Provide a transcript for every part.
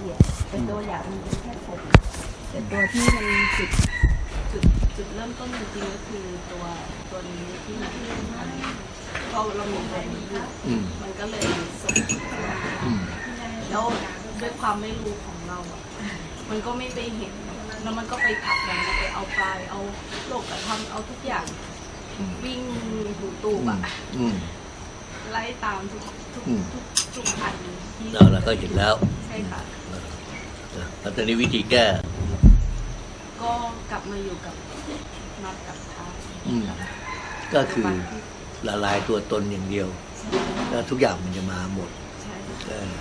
เอียดแต่ตัวหยาบมันเป็นแค่ผมแต่ตัวที่มันจุดจุดจุดเริ่มต้นจริงๆก็คือตัวตัวนี้ที่มันที่มันทำพอเรามีตัวนี้อยู่อืมมันก็เลยส่งอืมแล้วด้วยความไม่รู้ของเราอะมันก็ไม่ไปเห็นแล้วมันก็ไปผลักดันไปเอาปลายเอาโลกกระทำเอาทุกอย่างอืมวิ่งหูตูบอะอืมไล่ตามทุกทุกอืมทุกทุกอันที่เราเราก็เห็นแล้ว ใช่ค่ะนะ แล้วตอนนี้วิธีแก้ ก็กลับมาอยู่กับนัดกับเท้าอืมก็คือละลายตัวตนอย่างเดียว แล้วทุกอย่างมันจะมาหมดใช่เออ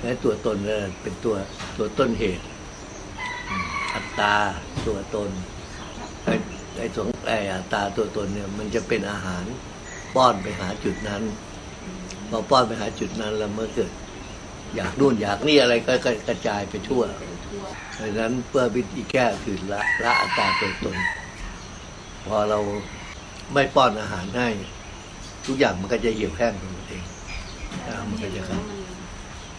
และตัวตนก็เป็นตัวตัวต้นเหตุอืมอัตตาตัวตนไอ้ไอ้สงไอ้อัตตาตัวตนเนี่ย มันจะเป็นอาหารป้อนไปหาจุดนั้นพอป้อนไปหาจุดนั้นแล้วเมื่อเกิด อยากนู่นอยากนี่อะไรก็ก็กระจายไปทั่วเป็นทั่วดังนั้นเพื่อวิธีแก้คือละละอัตตาตัวตน พอเราไม่ป้อนอาหารให้ ทุกอย่างมันก็จะเหี่ยวแห้งของมันเองอ่ามันก็จะคลาย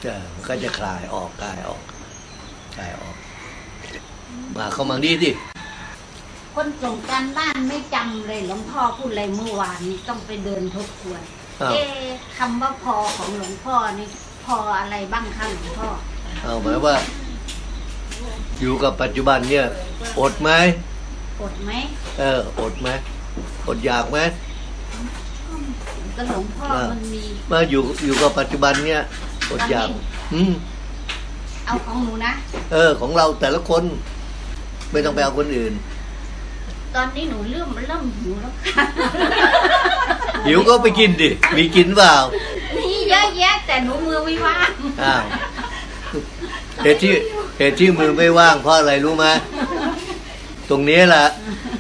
จะมันก็จะคลายออกคลายออกคลายออก มาเข้ามาดีดิคนส่งการบ้านไม่จำเลยหลวงพ่อพูดอะไรเมื่อวานนี้ต้องไปเดินทบทวนอ้าวเอ๊ะคำว่าพอของหลวงพ่อนี่ พออะไรบ้างคะหลวงพ่อเอาหมายว่า อยู่กับปัจจุบันเนี่ย อดไหมอดไหมเอออดไหมอดอยากไหมก็หลวงพ่ออ่ามัมันมีมาอยู่อยู่กับปัจจุบันเนี่ยอดอยากอืมเอาของหนูนะเออ ของเราแต่ละคน ไม่ต้องไปเอาคนอื่น ตอนนี้หนูเริ่มเริ่มหิวแล้วค่ะหิวก็ไปกินดิมีกินเปล่านี่ เยอะแยะ แต่หนูมือไม่ว่างอ้าวเหตุที่เหตุที่มือไม่ว่างเพราะอะไรรู้ไหมตรงนี้แหละ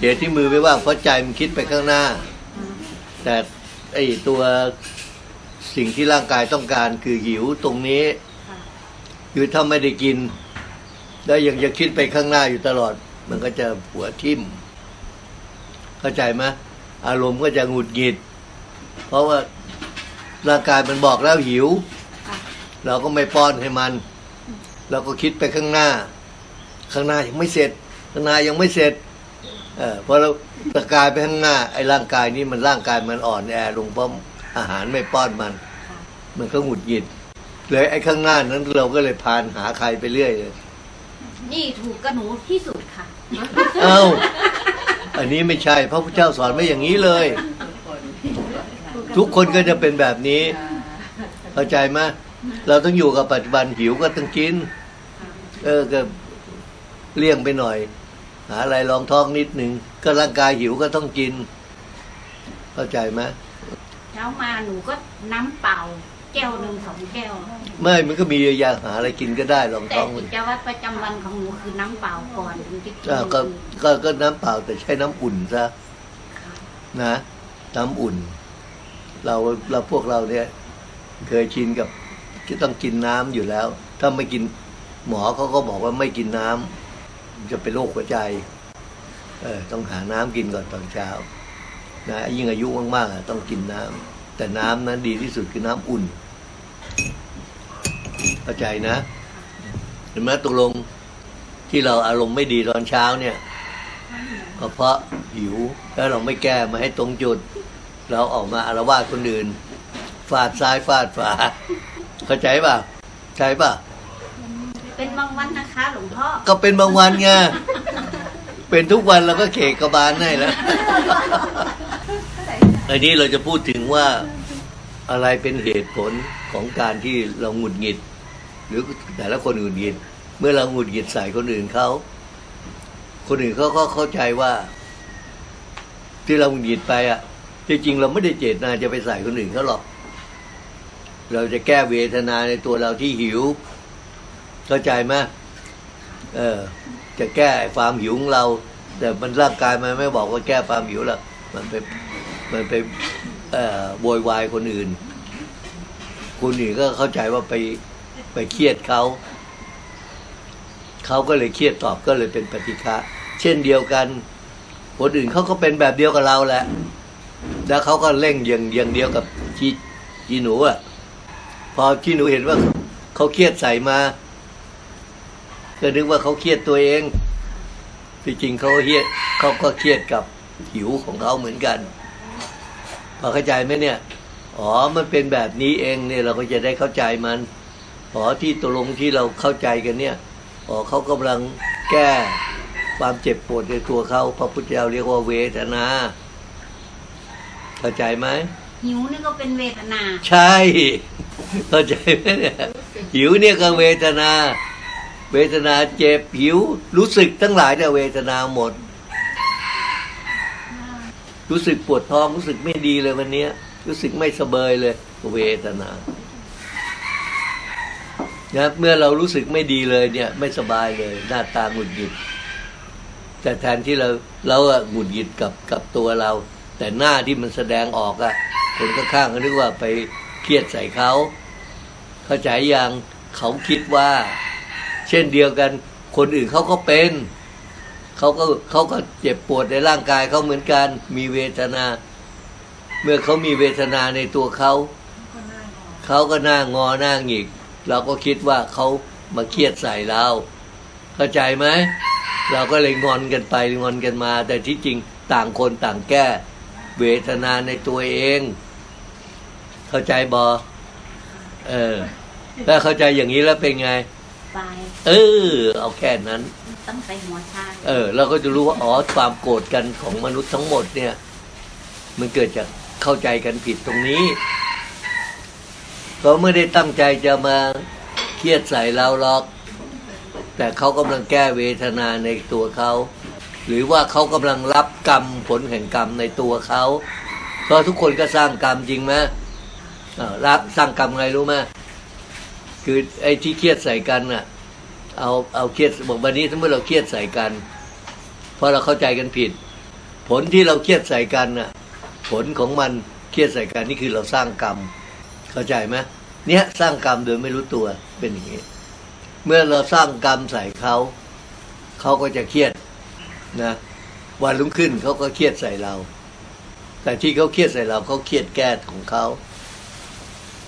เหตุที่มือไม่ว่างเพราะใจมันคิดไปข้างหน้า แต่ไอตัวสิ่งที่ร่างกายต้องการคือหิวตรงนี้ค่ะคือถ้าไม่ได้กิน แล้วยังจะคิดไปข้างหน้าอยู่ตลอด มันก็จะหัวทิ่ม เข้าใจไหมอารมณ์ก็จะหงุดหงิด เพราะว่า ร่างกายมันบอกแล้วหิวค่ะเราก็ไม่ป้อนให้มัน เราก็คิดไปข้างหน้า ข้างหน้ายังไม่เสร็จ ข้างหน้ายังไม่เสร็จเออพอเราตะกายไปข้างหน้าไอ้ร่างกายนี้มันร่างกายมันอ่อนแอลงเพราะอาหารไม่ป้อนมันค่ะมันก็หงุดหงิดเลยไอ้ข้างหน้านั้นเราก็เลยพานหาใครไปเรื่อยเลยนี่ถูกกับหนูที่สุดค่ะ เอ้า อันนี้ไม่ใช่พระพุทธเจ้าสอนไม่อย่างนี้เลย ทุกคนก็จะเป็นแบบนี้ เข้าใจไหมเราต้องอยู่กับปัจจุบันหิวก็ต้องกิน เออก็เลี่ยงไปหน่อย หาอะไรรองท้องนิดหนึ่งก็ร่างกายหิวก็ต้องกิน เข้าใจไหมเช้ามาหนูก็น้ำเปล่าแก้วหนึ่งสองแก้ว ไม่มันก็มีเยอะแยะหาอะไรกินก็ได้รองแต่ท้องกิจวัตรประจำวันของหนูคือน้ำเปล่าก่อนถึงจะกินอ่าก็ก็ก็น้ำเปล่าแต่ใช้น้ำอุ่นซะนะน้ำอุ่น เราเราพวกเราเนี่ยเคยชินกับที่ต้องกินน้ำอยู่แล้ว ถ้าไม่กินหมอเขาก็บอกว่าไม่กินน้ำจะเป็นโรคหัวใจเออต้องหาน้ำกินก่อนตอนเช้านะยิ่งอายุมากๆต้องกินน้ำแต่น้ำนั้นดีที่สุดคือน้ำอุ่นเข้าใจนะเห็นไหมตกลงที่เราอารมณ์ไม่ดีตอนเช้าเนี่ยก็เพราะหิวแล้วเราไม่แก้มาให้ตรงจุด เราออกมาอารวาสคนอื่น ฟาดซ้ายฟาดฝาเข้าใจป่ะใช่ป่ะ เป็นบางวันนะคะหลวงพ่อ ก็เป็นบางวันไงเป็นทุกวันเราก็เขกกระบาลให้แล้วอันนี้เราจะพูดถึงว่าอะไรเป็นเหตุผลของการที่เราหงุดหงิด หรือแต่ละคนหงุดหงิด เมื่อเราหงุดหงิดใส่คนอื่นเขาคนอื่นเขาก็เข้าใจว่า ที่เราหงุดหงิดไปอะที่ จริงเราไม่ได้เจตนาจะไปใส่คนอื่นเขาหรอก เราจะแก้เวทนาในตัวเราที่หิว เข้าใจไหมเออ จะแก้ความหิวของเรา แต่มันร่างกายมันไม่บอกว่าแก้ความหิวหรอกมันไปมันไปเอ่อโวยวายคนอื่น คนอื่นก็เข้าใจว่าไปไปเครียดเขาเขาก็เลยเครียดตอบก็เลยเป็นปฏิฆะเช่นเดียวกัน คนอื่นเขาก็เป็นแบบเดียวกับเราแหละ แล้วเขาก็เร่งอย่างอย่างเดียวกับจีจีหนูอะ พอจีหนูเห็นว่าเขาเครียดใส่มาก็นึกว่าเขาเครียดตัวเองที่จริงเขาเครียดเขาก็เครียดกับหิวของเขาเหมือนกัน พอเข้าใจไหมเนี่ย อ๋อ มันเป็นแบบนี้เองเนี่ยเราก็จะได้เข้าใจมัน อ๋อที่ตกลงที่เราเข้าใจกันเนี่ย อ๋อเขากำลังแก้ความเจ็บปวดในตัวเขาพระพุทธเจ้าเรียกว่าเวทนา เข้าใจไหมหิวนี่ก็เป็นเวทนา ใช่ เข้าใจไหมเนี่ยหิวเนี่ยก็เวทนา เวทนาเจ็บหิว รู้สึกทั้งหลายเนี่ยเวทนาหมด รู้สึกปวดท้องรู้สึกไม่ดีเลยวันเนี้ยรู้สึกไม่สบายเลย เวทนานะเมื่อเรารู้สึกไม่ดีเลยเนี่ย ไม่สบายเลย หน้าตาหงุดหงิดแต่แทนที่เราเราอะหงุดหงิดกับกับตัวเรา แต่หน้าที่มันแสดงออกอะคนข้างๆก็นึกว่าไปเครียดใส่เขาเข้าใจยังเขาคิดว่า เช่นเดียวกัน คนอื่นเขาก็เป็นเขาก็เขาก็เจ็บปวดในร่างกายเขาเหมือนกัน มีเวทนา เมื่อเขามีเวทนาในตัวเขาเขาก็หน้างอหน้าหงิก เราก็คิดว่าเขามาเครียดใส่เราเข้าใจไหมเราก็เลยงอนกันไปงอนกันมา แต่ที่จริงต่างคนต่างแก้ เวทนาในตัวเอง เข้าใจบอเออถ้าเข้าใจอย่างนี้แล้วเป็นไงไปเออ เอาแค่นั้น ตั้งแต่หัวชาเออ เราก็จะรู้ว่าอ๋อความโกรธกันของมนุษย์ทั้งหมดเนี่ย มันเกิดจากเข้าใจกันผิดตรงนี้เขาไม่ได้ตั้งใจจะมาเครียดใส่เราหรอก แต่เขากำลังแก้เวทนาในตัวเขา หรือว่าเขากำลังรับกรรมผลแห่งกรรมในตัวเขาเพราะทุกคนก็สร้างกรรมจริงไหมรับสร้างกรรมไงรู้ไหมคือไอ้ที่เครียดใส่กันน่ะ เอาเอาเครียดบอกวันนี้ถ้าเมื่อเราเครียดใส่กัน เพราะเราเข้าใจกันผิด ผลที่เราเครียดใส่กันน่ะ ผลของมันเครียดใส่กันนี่คือเราสร้างกรรม เข้าใจไหมเนี่ยสร้างกรรมโดยไม่รู้ตัวเป็นอย่างนี้ เมื่อเราสร้างกรรมใส่เขา เขาก็จะเครียด นะวันรุ่งขึ้นเขาก็เครียดใส่เรา แต่ที่เขาเครียดใส่เราเขาเครียดแก้ของเขา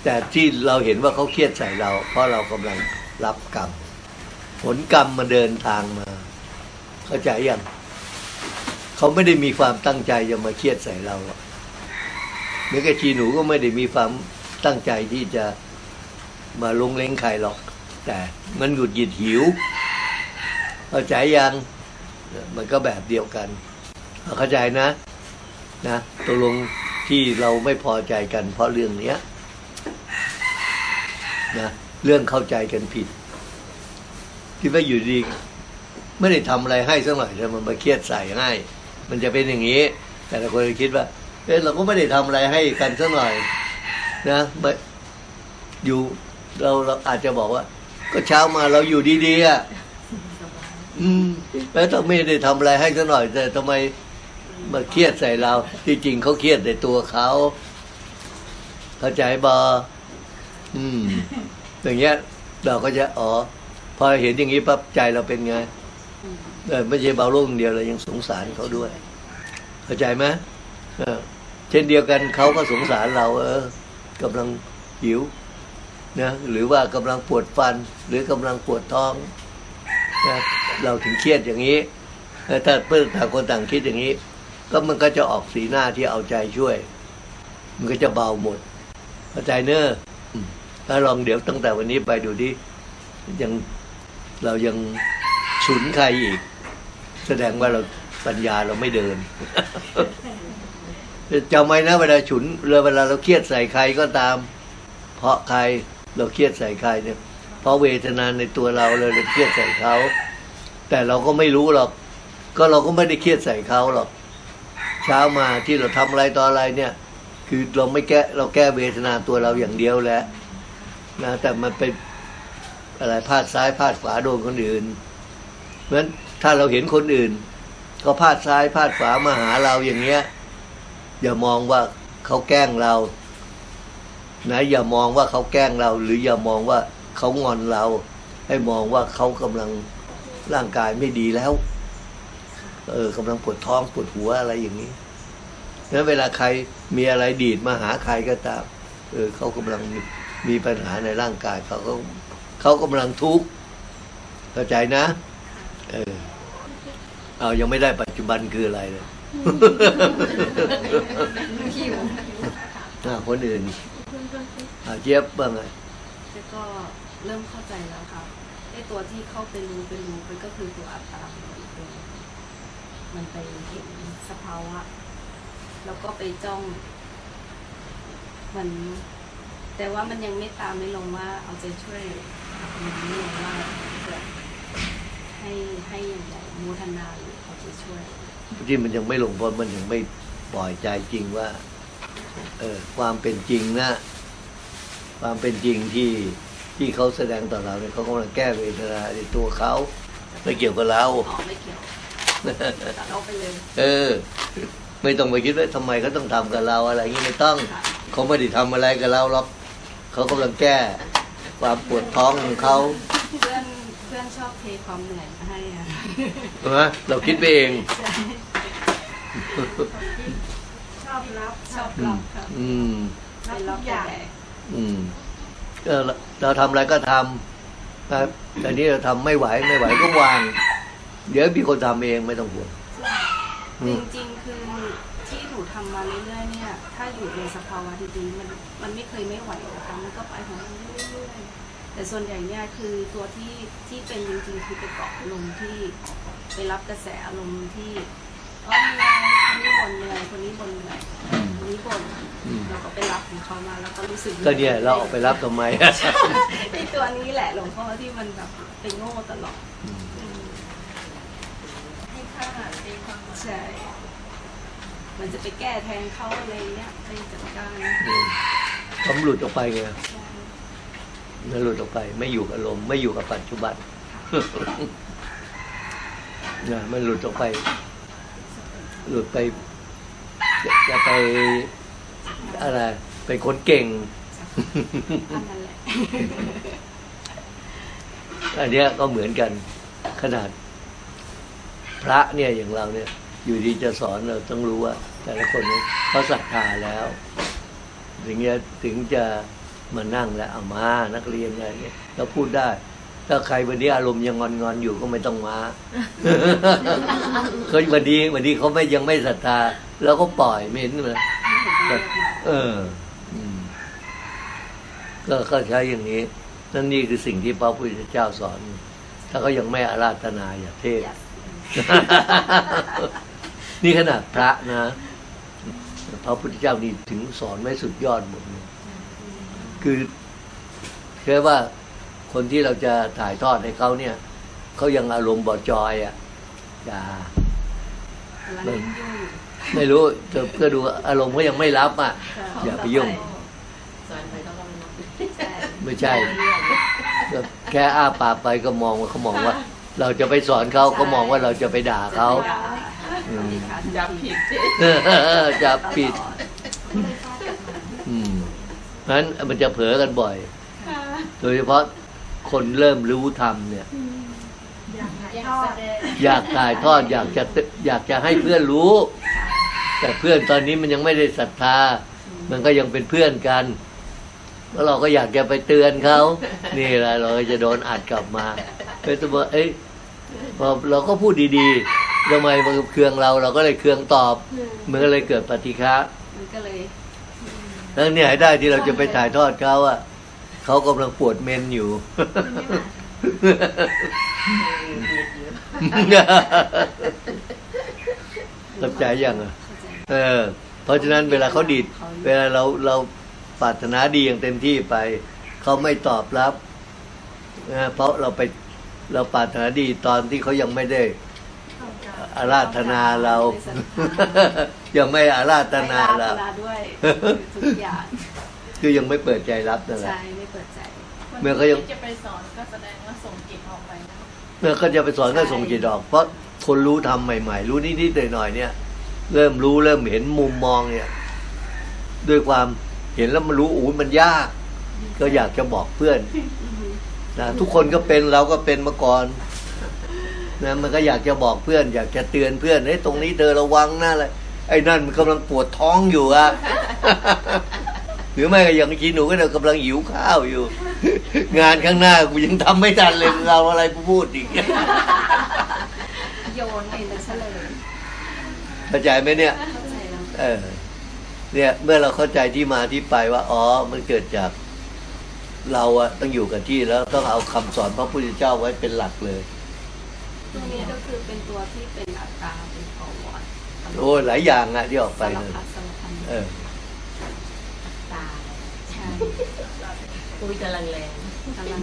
แต่ที่เราเห็นว่าเขาเครียดใส่เรา เพราะเรากำลังรับกรรม ผลกรรมมาเดินทางมา เข้าใจยังเขาไม่ได้มีความตั้งใจจะมาเครียดใส่เราหรอกเมือกับชีหนูก็ไม่ได้มีความตั้งใจที่จะมาลงเล้งใครหรอก แต่มันหงุดหงิดหิวเข้าใจยัง มันก็แบบเดียวกัน เข้าใจนะ นะตกลงที่เราไม่พอใจกัน เพราะเรื่องเนี้ยนะเรื่องเข้าใจกันผิดคิดว่าอยู่ดี ไม่ได้ทำอะไรให้สักหน่อยแต่มันมาเครียดใส่ให้ มันจะเป็นอย่างนี้ แต่ละคนคิดว่าเอ๊ะเราก็ไม่ได้ทำอะไรให้กันสักหน่อย นะไม่อยู่เราเราอาจจะบอกว่า ก็เช้ามาเราอยู่ดีๆอะ อืมแล้วต้องไม่ได้ทำอะไรให้สักหน่อย แต่ทำไมมาเครียดใส่เรา ที่จริงเขาเครียดในตัวเขาเข้าใจบออืม อย่างเงี้ย เราก็จะอ๋อพอเห็นอย่างนี้ปั๊บใจเราเป็นไงเออไม่ใช่เบาโลกอย่างเดียวเรายังสงสารเขาด้วย เข้าใจไหมเออเช่นเดียวกันเขาก็สงสารเรา เออกำลังหิวนะหรือว่ากำลังปวดฟัน หรือกำลังปวดท้อง นะเราถึงเครียดอย่างนี้ถ้าเพื่อนต่างคนต่างคิดอย่างนี้ ก็มันก็จะออกสีหน้าที่เอาใจช่วย มันก็จะเบาหมดเข้าใจเนอะอืมถ้าลองเดี๋ยวตั้งแต่วันนี้ไปดูดิยังเรายังฉุนใครอีก แสดงว่าเราปัญญาเราไม่เดินจำไว้นะเวลาฉุนเรือเวลาเราเครียดใส่ใครก็ตาม เพราะใครเราเครียดใส่ใครเนี่ย เพราะเวทนาในตัวเราเลยเราเครียดใส่เขาแต่เราก็ไม่รู้หรอก ก็เราก็ไม่ได้เครียดใส่เขาหรอก เช้ามาที่เราทำอะไรต่ออะไรเนี่ย คือเราไม่แก้เราแก้เวทนาตัวเราอย่างเดียวแหล้วนะแต่มันเป็นอะไรพลาดซ้ายพลาดขวาโดนคนอื่น เพราะฉะนั้นถ้าเราเห็นคนอื่น ก็พลาดซ้ายพลาดขวามาหาเราอย่างเงี้ย อย่ามองว่าเขาแกล้งเรา นะอย่ามองว่าเขาแกล้งเรา หรืออย่ามองว่า เขางอนเรา ให้มองว่าเขากำลังร่างกายไม่ดีแล้ว เออกำลังปวดท้องปวดหัวอะไรอย่างนี้นั้นเวลาใครมีอะไรดีดมาหาใครก็ตาม เออเขากำลังมีมีปัญหาในร่างกายเขาก็เขากำลังทุกข์เข้าใจนะ เออเอายังไม่ได้ปัจจุบันคืออะไรเลยหิวอ่าคนอื่นอ่าเจี๊ยบบ้างไงแล้วก็ เริ่มเข้าใจแล้วค่ะไอตัวที่เข้าไปรู้ไปรู้มันก็คือตัวอัตตาของมันเองมันไปเห็นสภาวะ แล้วก็ไปจ้อง มัน แต่ว่ามันยังไม่ตามไม่ลงว่า เอาใจช่วยมันไม่ลงว่าจะให้ให้อย่างไรมูทนาหรือเอาใจช่วยที่มันยังไม่ลงเพราะมันยังไม่ปล่อยใจจริงว่า เออความเป็นจริงนะ ความเป็นจริงที่ ที่เขาแสดงต่อเราเนี่ยเขากำลังแก้เวทนาในตัวเขาไม่เกี่ยวกับเราออกไม่เกี่ยวตัดออกไปเลยเออ ไม่ต้องไปคิดว่าทำไมเขาต้องทำกับเราอะไรอย่างนี้ไม่ต้องค่ะเขาไม่ได้ทำอะไรกับเราหรอกเขากำลังแก้ความปวดท้องของเขาเพื่อนเพื่อนชอบเทความเหนื่อยมาให้อะใช่ไหมเราคิดไปเองชอบรับชอบรับครับอืมเป็นรับทุกอย่างอืม เออเราเราทำอะไรก็ทำนะแต่นี้เราทำไม่ไหวไม่ไหวก็วาง เดี๋ยวมีคนทำเองไม่ต้องห่วงอืจมริงๆคือที่หนูทำมาเรื่อยๆเนี่ย ถ้าอยู่ในสภาวะดีๆมันมันไม่เคยไม่ไหวนะคะมันก็ไปของมันเรื่อยๆแต่ส่วนใหญ่เนี่ยคือตัวที่ที่เป็นจริงๆคือไปเกาะอารมณ์ที่ไปรับกระแสอารมณ์ที่อ๋อเหนื่อย คนนี้บ่นเหนื่อยคนนี้บ่นเหนื่อยอืมคนนี้บ่นอืมเราก็ไปรับของเขามาแล้วก็รู้สึกก็เนี่ยเราออกไปรับทำไมไอตัวนี้แหละหลวงพ่อที่มันแบบเป็นโง่ตลอดให้ค่าตีความหมายใช่มันจะไปแก้แทนเขาอะไรเงี้ยไปจัดการผมหลุดออกไปไงมันหลุดออกไป ไม่อยู่กับลมณ์ไม่อยู่กับปัจจุบันนะมันหลุดออกไป หลุดไปจะจะไปอะไรเป็นคนเก่งอันนั้นแหละอันเนี้ยก็เหมือนกัน ขนาด พระเนี่ยอย่างเราเนี่ย อยู่ดีจะสอนเราต้องรู้ว่า แต่ละคนเนี่ยเขาศรัทธาแล้ว ถึงจะถึงจะมานั่งแล้วเอามานักเรียนอะไรเนี่ยเราพูดได้ ถ้าใครวันนี้อารมณ์ยังงอนๆอยู่ก็ไม่ต้องมาเขาวันนี้วันนี้เขาไม่ยังไม่ศรัทธาเราก็ปล่อยไม่เห็นเลยเอออืมก็ก็ใช้อย่างนี้ นั่นนี่คือสิ่งที่พระพุทธเจ้าสอน ถ้าเขายังไม่อาราธนาอย่าเทศ นี่ขนาดพระนะ พระพุทธเจ้านี่ถึงสอนไว้สุดยอดหมดเลยคือแค่ว่า คนที่เราจะถ่ายทอดให้เขาเนี่ยเขายังอารมณ์บอจอยอะอย่ากำลังยุ่งอยู่ไม่รู้เธอเพื่อดูอารมณ์เขายังไม่รับอะอย่าไปยุ่งสอนไปเขาก็ไม่รู้ใช่ไม่ใช่ก็แค่อ้าปากไปก็มองว่าเขามองว่า เราจะไปสอนเขาก็มองว่าเราจะไปด่าเขาอืมอย่าผิดสิจะปิดอืมนั้นมันจะเผลอกันบ่อย โดยเฉพาะ คนเริ่มรู้ธรรมเนี่ยอยากแสดงอยากถ่ายทอดอยากจะอยากจะให้เพื่อนรู้ แต่เพื่อนตอนนี้มันยังไม่ได้ศรัทธา มันก็ยังเป็นเพื่อนกันแล้วเราก็อยากจะไปเตือนเขานี่แหละเราก็จะโดนอัดกลับมาเอ้ยแตัวาเอ้ยพอเราก็พูดดีๆทำไมมันเคืองเรา เราก็เลยเคืองตอบมันก็เลยเกิดปฏิฆะมันก็เลยแล้วเนี่ยให้ได้ที่เราจะไปถ่ายทอดเขาอะ เขากำลังปวดเมนอยู่ เข้าใจยังอะเข้าใจเออ เพราะฉะนั้นเวลาเขาดีด เวลาเราเราปรารถนาดีอย่างเต็มที่ไป เขาไม่ตอบรับนะเพราะเราไปเราปรารถนาดีตอนที่เขายังไม่ได้อาราธนาเรา ยังไม่อาราธนาเราไม่ด้วยทุกอย่างคือยังไม่เปิดใจรับนั่นแหละ เมื่อเขายังที่จะไปสอนก็แสดงว่าส่งจิตออกไปนะเมื่อเขาจะไปสอนก็ส่งจิตออก เพราะคนรู้ทำใหม่ ๆ รู้นิดๆหน่อยๆเนี่ย เริ่มรู้เริ่มเห็นมุมมองเนี่ย ด้วยความเห็นแล้วมันรู้อู้มันยาก ก็อยากจะบอกเพื่อนนะทุกคนก็เป็นเราก็เป็นมาก่อนนะมันก็อยากจะบอกเพื่อน อยากจะเตือนเพื่อนเฮ้ยตรงนี้เธอระวังนะอะไรไอ้นั่นมันกำลังปวดท้องอยู่อะ หรือไม่ก็อย่างทีหนูก็เดี๋ยวกำลังหิวข้าวอยู่ งานข้างหน้ากูยังทำไม่ทันเลยเราอะไรกูพูดอีกโยนไปเลยซะเลยเข้าใจไหมเนี่ยเข้าใจแล้วเออเนี่ยเมื่อเราเข้าใจที่มาที่ไปว่า อ๋อ มันเกิดจาก เราอะต้องอยู่กับที่แล้วต้องเอาคำสอนพระพุทธเจ้าไว้เป็นหลักเลยตัวนี้ก็คือเป็นตัวที่เป็นอัตตราเป็นประวัติโอ้ยหลายอย่างอะที่ออกไปสารเลยพัดสารพันเออตายใช่ คุยกำลังแรงกำลัง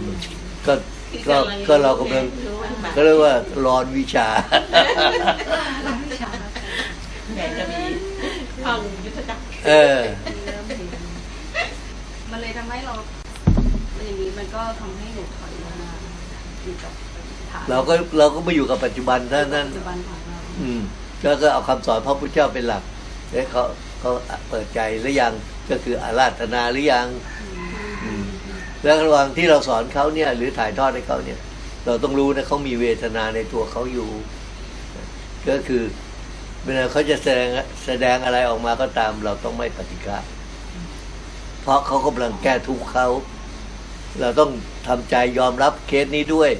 ก็ก็ก็เรากำลังก็เรียกว่าร้อนวิชาวิชาแดงจะมีห้องยุทธจักรเออเริ่มเห็นมันเลยทำให้เราอย่างนี้มันก็ทำให้หนูถอยลงมาอยู่กับฐานเราก็เราก็มาอยู่กับปัจจุบันเท่านั้น ปัจจุบันของเรา อืมแล้วก็เอาคำสอนพระพุทธเจ้าเป็นหลักเอ๊ะเขา เขาเปิดใจหรือยังก็คืออาราธนาหรือยังอืมแล้วระหว่างที่เราสอนเขาเนี่ย หรือถ่ายทอดให้เขาเนี่ย เราต้องรู้นะเขามีเวทนาในตัวเขาอยู่ ก็คือเวลาเขาจะแสดงแสดงอะไรออกมาก็ตาม เราต้องไม่ปฏิฆะเพราะเขากำลังแก้ทุกข์เขาเราต้องทำใจยอมรับเคสนี้ด้วย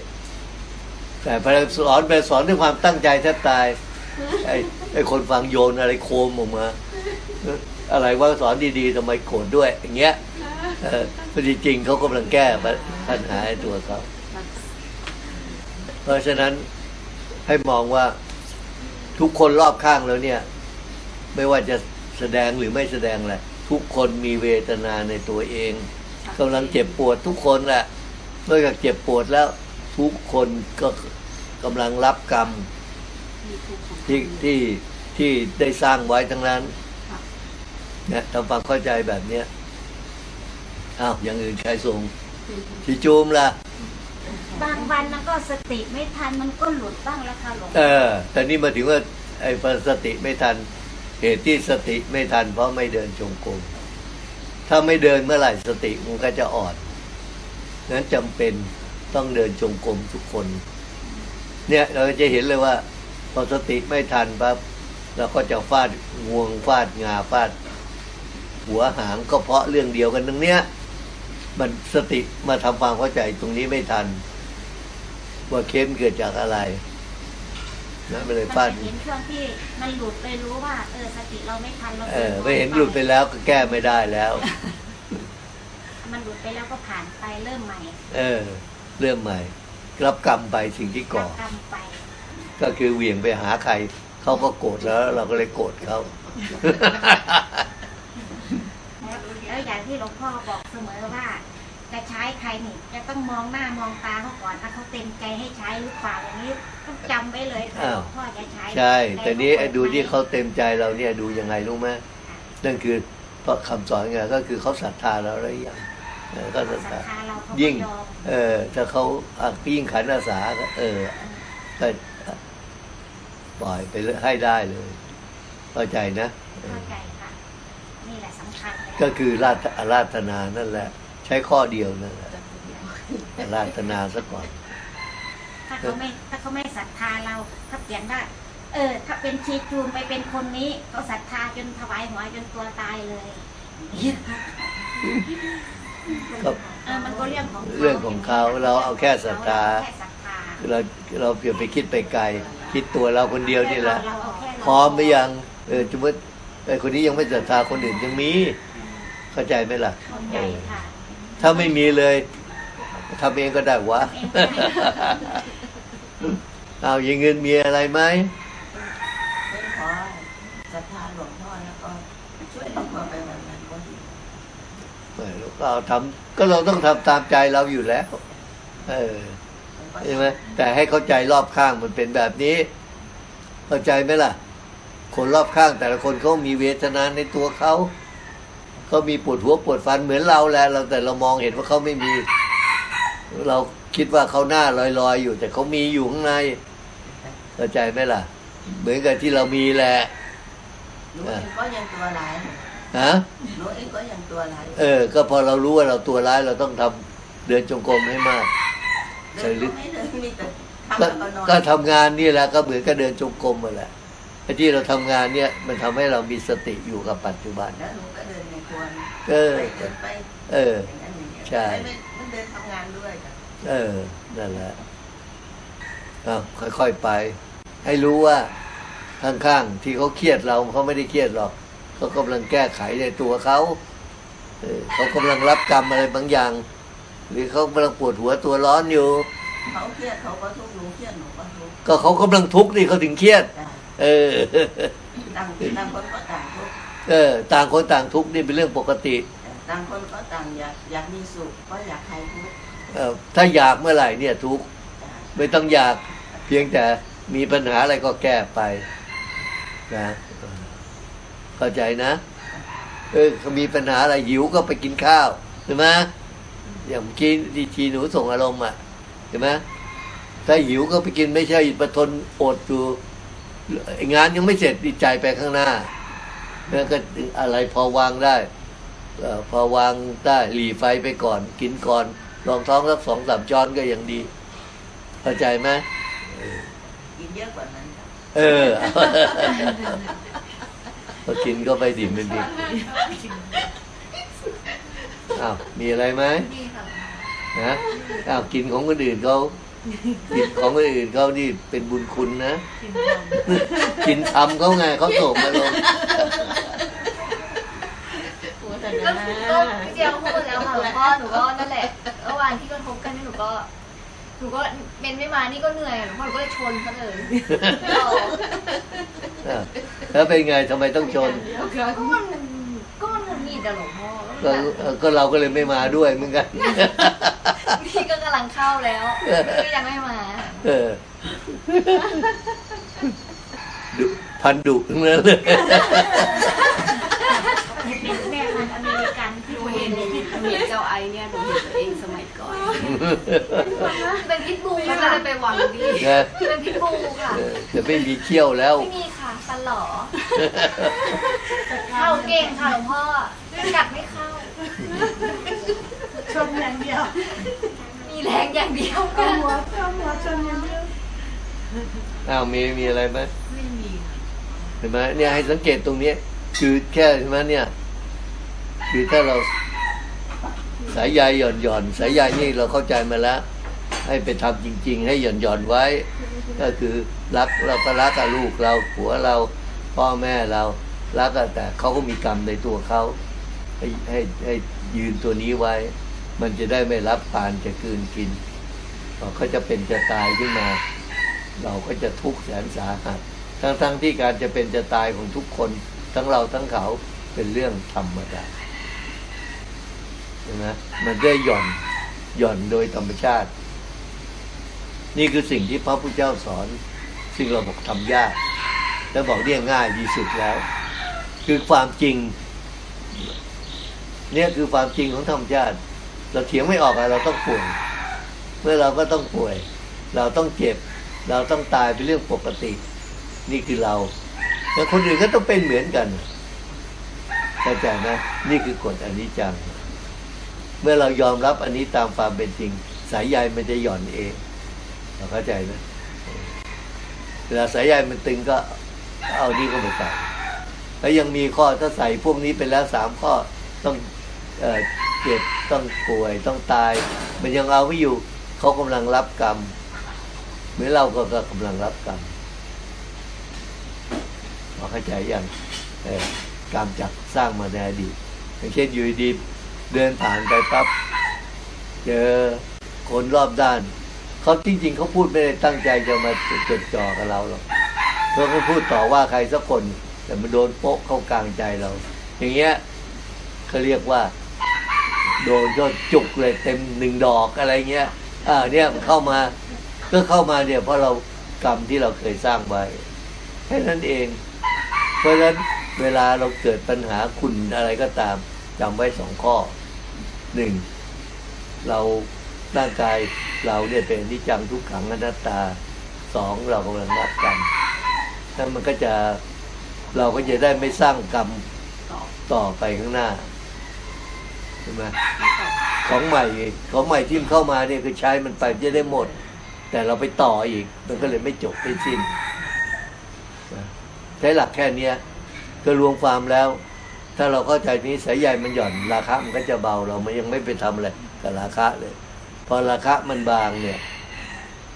แต่พอสอนไปสอนด้วยความตั้งใจแทบตายไอ้ไอ้คนฟังโยนอะไรโคมออกมาเอะไรว่าสอนดีๆทำไมโกรธด้วย อย่างเงี้ยพอดีจริงเขากำลังแก้ปัญหาให้ตัวเขาเพราะฉะนั้นให้มองว่าทุกคนรอบข้างแล้วเนี่ย ไม่ว่าจะแสดงหรือไม่แสดงแหละทุกคนมีเวทนาในตัวเองกำลังเจ็บปวดทุกคนแหละนอกจากเจ็บปวดแล้ว ทุกคนก็กำลังรับกรรมที่ที่ที่ได้สร้างไว้ทั้งนั้น เนี่ยทำความเข้าใจแบบเนี้ยอ้าวอย่างอื่นใครส่งที่จูมล่ะ บางวันมันก็สติไม่ทันมันก็หลุดบ้างแล้วค่ะหลวงเออแต่นี่มาถึงว่าไอ้พอสติไม่ทัน เหตุที่สติไม่ทัน เพราะไม่เดินจงกรมถ้าไม่เดินเมื่อไหร่สติมันก็จะอ่อนนั้นจำเป็นต้องเดินจงกรมทุกคน เนี่ยเราจะเห็นเลยว่า พอสติไม่ทันปั๊บเราก็จะฟาดงวงฟาดงาฟาด หัวหางก็เพราะเรื่องเดียวกันตรงเนี้ย มันสติมาทำความเข้าใจตรงนี้ไม่ทัน ว่าเข้มเกิดจากอะไรนะไม่เลยมันฟาดจะเห็นช่วงที่มันหลุดเลยรู้ว่าเออสติเราไม่ทันเราเออไม่เห็นหลุดไปแล้วก็แก้ไม่ได้แล้ว มันหลุดไปแล้วก็ผ่านไปเริ่มใหม่ เออ เริ่มใหม่ รับกรรมไปสิ่งที่ก่อรับกรรมไป ก็คือเหวี่ยงไปหาใครเขาก็โกรธแล้ว เราก็เลยโกรธเขาแล้วอย่าง ที่หลวงพ่อบอกเสมอว่า จะใช้ใครนี่จะต้องมองหน้ามองตาเขาก่อนถ้าเขาเต็มใจให้ใช้หรือเปล่าอย่างนี้ต้องจำไว้เลยค่ะอ้าวหลวงพ่อจะใช้ใช่ แต่นี้ไอ้ดูที่เขาเต็มใจเราเนี่ยดูยังไงรู้ไหมนั่นคือเพราะคำสอนไงก็คือเขาศรัทธาเราหรือยังเออก็ศรัทศรัธาทธาเราเขายิ่งก็ยอมเออถ้าเขาอะยิ่งขันอาสาก็เออก็ปล่อยไปเลยให้ได้เลยเข้าใจนะเอเข้าอใจค่ะนี่ แหละสำคัญเลยก็คือราชอาราธนานั่นแหละ ใช้ข้อเดียวนั่นแหละอาราธนาซะก่อน ถ้าเขาไม่ถ้าเขาไม่ศรัทธาเราถ้าเปลี่ยนว่าเออ ถ้าเป็นชีจูมไปเป็นคนนี้เขาศรัทธาจนถวายหัวจนตัวตายเลยก็เออมันก็เรื่องของขาเรื่องของเขาเราเอาแค่ศรัทธาแค่ศรัทธาเราเราเปลี่ยนไปคิดไปไกล คิดตัวเราคนเดียวนี่แหละเราเอาแค่พร้อมหรือยังเออสมมติ ไอ้คนนี้ยังไม่ศรัทธาคนอื่นยังมี เข้าใจไหมล่ะเข้าใจค่ะถ้าไม่มีเลยทำเองก็ได้วะเองก็ได้เอาอย่างเงินมีอะไรไหมไม่ขอศรัทธาหลวงพ่อแล้วก็ช่วยหลวงพ่อไปวันนั้นก็ดีไม่เราก็เอาทำก็เราต้องทำตามใจเราอยู่แล้ว เออผมก็ใช่ไหมแต่ให้เข้าใจรอบข้างมันเป็นแบบนี้ เข้าใจไหมล่ะ คนรอบข้างแต่ละคนเขามีเวทนาในตัวเขาเขามีปวดหัวปวดฟันเหมือนเราแหละเราแต่เรามองเห็นว่าเขาไม่มี เราคิดว่าเขาหน้าลอยๆอยู่ แต่เขามีอยู่ข้างในเข้าใจไหมล่ะ เหมือนกับที่เรามีแหละหนูเองก็ยังตัวร้ายอยู่ฮะหนูเองก็ยังตัวร้ายเออ ก็พอเรารู้ว่าเราตัวร้ายเราต้องทำเดินจงกรมให้มากเดินก็ไม่เดินมีแต่ทำก็แล้วก็นอนก็ทำงานนี่แหละก็เหมือนกับเดินจงกรมมาแหละไอ้ ที่เราทำงานเนี่ย มันทำให้เรามีสติอยู่กับปัจจุบันแล้วหนูก็เดินในควรเออไปเกินไปเอออย่างนั้นอย่างเงี้ยใช่ไม่ไม่เดินทำงานด้วยจ้ะเออนั่นแหละเอาค่อยๆไป ให้รู้ว่าข้างๆที่เขาเครียดเราเขาไม่ได้เครียดหรอกเขากำลังแก้ไขในตัวเขาเออเขากำลังรับกรรมอะไรบางอย่าง หรือเขากำลังปวดหัวตัวร้อนอยู่เขาเครียดเขาก็ทุกข์หนูเครียดหนูก็ทุกข์ก็เขากำลังทุกข์นี่เขาถึงเครียดจ้ะ เออต่างต่างคนก็ต่างทุกข์เออ ต่างคนต่างทุกข์นี่เป็นเรื่องปกติ ต่างคนก็ต่างอยากอยากมีสุขก็อยากใครทุกข์เออถ้าอยากเมื่อไหร่เนี่ยทุกข์จ้ะไม่ต้องอยากเพียงแต่มีปัญหาอะไรก็แก้ไปนะเข้าใจนะเออเขามีปัญหาอะไรหิวก็ไปกินข้าวใช่ไหมอย่างเมื่อกี้ที่ทีหนูส่งอารมณ์อะใช่ไหมถ้าหิวก็ไปกินไม่ใช่ประทนอดอยู่ไอ้ งานยังไม่เสร็จดีใจไปข้างหน้าแล้วก็อะไรพอวางได้เออพอวางได้หลีไฟไปก่อน กินก่อนรองท้องสักสองสามช้อนก็ยังดีเข้าใจไหมกินเยอะกว่านั้นจ้ะเออพอกินก็ไปดิ่มเป็นดิอ้าวมีอะไรไหมนี่ค่ะนะอ้าวกินของคนอื่นเขา กินของคนอื่นเขานี่เป็นบุญคุณนะ กินทำเขาไงเขาส่งมาลงหัวแต่ก็นะก็พี่เจียวพูดแล้วค่ะหลวงพ่อหนูก็นั่นแหละเมื่อวานที่กระทบกันนี่หนูก็หนูก็เมนไม่มานี่ก็เหนื่อยหลวงพ่อหนูก็เลยชนเขาเลยอะแล้วเป็นไงทำไมต้องชน ก็มันก็มันหงุดหงิดอะหลวงพ่อก็เออก็เราก็เลยไม่มาด้วยเหมือนกัน พี่ก็กำลังเข้าแล้วก็ยังไม่มาเออดุพันดุทั้งนั้นเลยแม่พันธุ์อเมริกันที่หนูดูเห็นหนูเห็นเจ้าไอเนี่ยหนูเห็นตัวเองสมัยก่อนเป็นพิษบูเขาจะค่ะได้ไปหวังดีนะเป็นพิษบูค่ะเออจะไม่มีเขี้ยวแล้วไม่มีค่ะฟันหล่อเข้าเก่งค่ะหลวงพ่อกัดไม่เข้า ชนอย่างเดียว มีแรงอย่างเดียวเอาค่ะหัวเอาหัวชนอย่างเดียวอ้าวมีมีอะไรไหมไม่มีค่ะเห็นไหมเนี่ยให้สังเกตตรงเนี้ยคือแค่ใช่ไหมเนี่ยคือถ้าเราสายใยหย่อนหย่อนสายใยนี่เราเข้าใจมาแล้ว ให้ไปทำจริง ๆ ให้หย่อนหย่อนไว้ ก็คือรักเราก็รักกับลูกเราผัวเราพ่อแม่เรารักอะแต่เขาก็มีกรรมในตัวเขาให้ให้ให้ยืนตัวนี้ไว้ มันจะได้ไม่รับปานจะกืนกินเขาจะเป็นจะตายขึ้นมา เราก็จะทุกข์แสนสาหัสทั้งทั้งที่การจะเป็นจะตายของทุกคน ทั้งเราทั้งเขาเป็นเรื่องธรรมดาใช่ไหมมันได้หย่อนหย่อนโดยธรรมชาติ นี่คือสิ่งที่พระพุทธเจ้าสอน ซึ่งเราบอกทำยาก แล้วบอกเรียกง่ายที่สุดแล้ว คือความจริง เนี่ยคือความจริงของธรรมชาติ เราเถียงไม่ออกอะเราต้องป่วย เมื่อเราก็ต้องป่วย เราต้องเจ็บ เราต้องตายเป็นเรื่องปกติ นี่คือเราแต่คนอื่นก็ต้องเป็นเหมือนกันเข้าใจไหมนี่คือกฎอนิจจัง เมื่อเรายอมรับอันนี้ตามความเป็นจริง สายใยมันจะหย่อนเองเราเข้าใจไหมเวลาสายใยมันตึงก็เอานี่ก็ไปใส่แล้วยังมีข้อถ้าใส่พวกนี้ไปแล้วสามข้อต้อง เจ็บต้องป่วยต้องตาย มันยังเอาไม่อยู่ เขากำลังรับกรรมเหมือนเราก็กำลังรับกรรมเข้าใจยังกรรมจากสร้างมาในอดีตอย่างเช่นอยู่ดีเดินผ่านไปปั๊บเจอคนรอบด้าน เขาจริง ๆ เขาพูดไม่ได้ตั้งใจจะมาจดจ่อกับเราหรอกเขาก็พูดต่อว่าใครสักคน แต่มันโดนโป๊ะเข้ากลางใจเรา อย่างเงี้ยเขาเรียกว่า โดนจนจุกเลยเต็มหนึ่งดอกอะไรเงี้ยอ่าเนี่ยเข้ามาก็เข้ามาเนี่ยเพราะเรากรรมที่เราเคยสร้างไว้แค่นั้นเอง เพราะฉะนั้นเวลาเราเกิดปัญหาคุณอะไรก็ตามจำไว้สองข้อหนึ่งเราร่างกายเราเนี่ยเป็นนิจังทุกขังอนัตตาสองเรากำลังรับกรรมถ้ามันก็จะเราก็จะได้ไม่สร้างกรรมต่อไปข้างหน้า ใช่ไหมของใหม่ของใหม่ที่มันเข้ามาเนี่ยคือใช้มันไปจะได้หมด แต่เราไปต่ออีก มันก็เลยไม่จบไม่สิ้นใช้หลักแค่เนี้ยก็รวมความแล้ว ถ้าเราเข้าใจนี้สายใยมันหย่อนราคะมันก็จะเบาเรามันยังไม่ไปทำอะไรกับราคะเลย พอราคะมันบางเนี่ย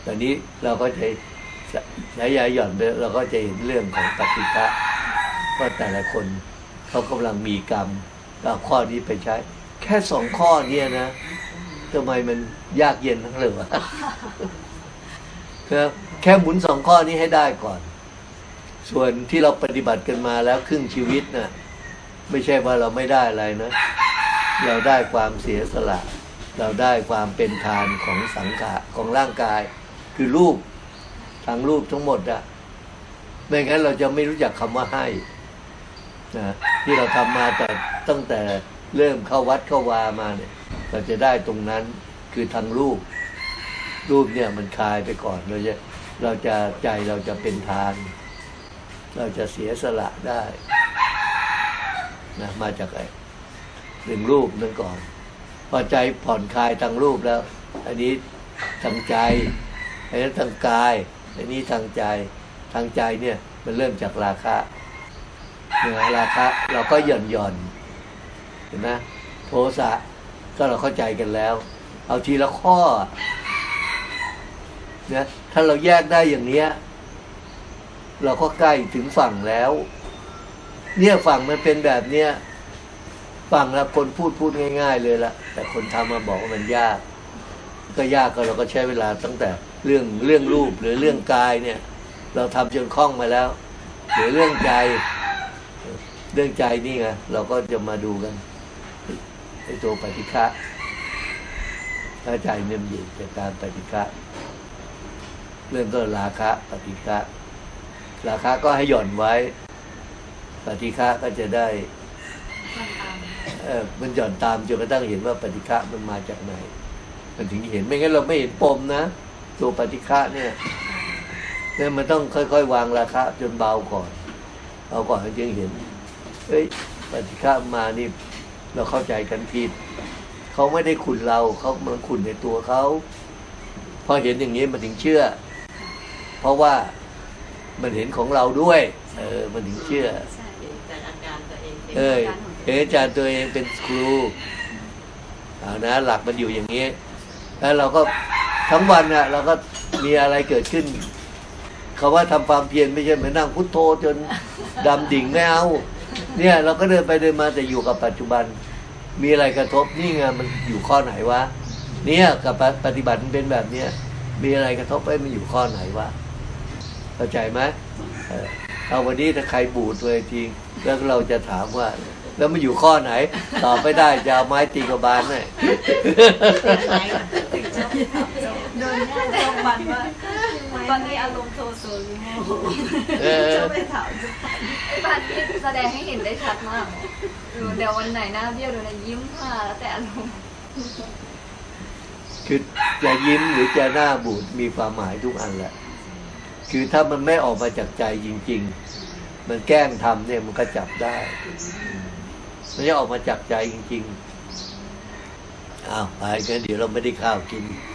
ตอนนี้เราก็จะสายใยหย่อนไปเราก็จะเห็นเรื่องของปฏิฆะว่าแต่ละคนเขากำลังมีกรรมเอาข้อนี้ไปใช้ แค่สองข้อเนี่ยนะทำไมมันยากเย็นทั้งเลยวะครับแค่หมุนสองข้อนี้ให้ได้ก่อน ส่วนที่เราปฏิบัติกันมาแล้วครึ่งชีวิตนะ่ะไม่ใช่ว่าเราไม่ได้อะไรนะ เราได้ความเสียสละ เราได้ความเป็นทานของสังขารของร่างกาย คือรูปทางรูปทั้งหมดอะไม่งั้นเราจะไม่รู้จักคำว่าให้นะที่เราทำมาแต่ตั้งแต่ เริ่มเข้าวัดเข้าวามาเนี่ยเราจะได้ตรงนั้นคือทางรูป รูปเนี่ยมันคลายไปก่อนเราจะเราจะใจเราจะเป็นทาน เราจะเสียสละได้นะมาจากไอ้หนึ่งรูปนั่นก่อน พอใจผ่อนคลายทางรูปแล้ว อันนี้ทางใจอันนี้ทางกายอันนี้ทางใจทางใจเนี่ยมันเริ่มจากราคะเนี่ยราคะเราก็หย่อนหย่อน ห็นไหมโทสะก็เราเข้าใจกันแล้ว เอาทีละข้อเนี่ยถ้าเราแยกได้อย่างเนี้ย เราก็ใกล้ถึงฝั่งแล้ว เนี่ยฝั่งมันเป็นแบบเนี้ยฝั่งแล้วคนพูดพูดง่าย ๆ เลยละแต่คนทำมาบอกว่ามันยาก ก็ยากก็เราก็ใช้เวลาตั้งแต่เรื่องเรื่องรูปหรือเรื่องกายเนี่ย เราทำจนคล่องมาแล้วหรือเรื่องใจ เรื่องใจนี่ไงเราก็จะมาดูกัน ไอ้ตัวปฏิฆะถ้าใจเนี่ยมันอยู่จากการปฏิฆะเรื่องก็ราคะปฏิฆะราคะก็ให้หย่อนไว้ ปฏิฆะก็จะได้เออมันหย่อนตามจนกระทั่งเห็นว่าปฏิฆะมันมาจากไหน มันถึงเห็นไม่งั้นเราไม่เห็นปมนะ ตัวปฏิฆะเนี่ยเนี่ยมันต้องค่อยๆ วางราคะจนเบาก่อน เอาก่อนจึงเห็นเอ้ยปฏิฆะมานี่ เราเข้าใจกันผิดเขาไม่ได้ขุนเราเขามันขุนในตัวเขาพอเห็นอย่างนี้มันถึงเชื่อ เพราะว่ามันเห็นของเราด้วย เออ มันถึงเชื่อใช่เห็นจากอาการตัวเองเป็นเอ้ยเห็นอาจารย์ตัวเองเป็นครูเอานะหลักมันอยู่อย่างนี้ แล้วเราก็ทั้งวันน่ะ เราก็มีอะไรเกิดขึ้นเขาว่าทำความเพียรไม่ใช่มานั่งพุทโธจนดำดิ่งไม่เอา เนี่ยเราก็เดินไปเดินมาแต่อยู่กับปัจจุบัน มีอะไรกระทบนี่ไงมันอยู่ข้อไหนวะเนี่ยกับปฏิบัติมันเป็นแบบเนี้ยมีอะไรกระทบไปมันอยู่ข้อไหนวะเข้าใจไหมเออเอาวันนี้ถ้าใครบูดเลยจริงแล้วเราจะถามว่า แล้วมันอยู่ข้อไหน ตอบไม่ได้จะเอาไม้ตีกระบาลเลยโดนแย่งรงวัลว่า ตอนนี้อารมณ์โทโซหรือโมโหเออ จะไปถามจะไอ้บ้านที่แสดงให้เห็นได้ชัดมากดูเดี๋ยววันไหนหน้าเบี้ยวเดี๋ยวนะยิ้มค่ะแล้วแต่อารมณ์คือจะยิ้มหรือจะหน้าบูดมีความหมายทุกอันแหละ คือถ้ามันไม่ออกมาจากใจจริง ๆ มันแกล้งทำเนี่ยมันก็จับได้มันจะออกมาจากใจจริง ๆ อ้าวไปกันเดี๋ยวเราไม่ได้ข้าวกินค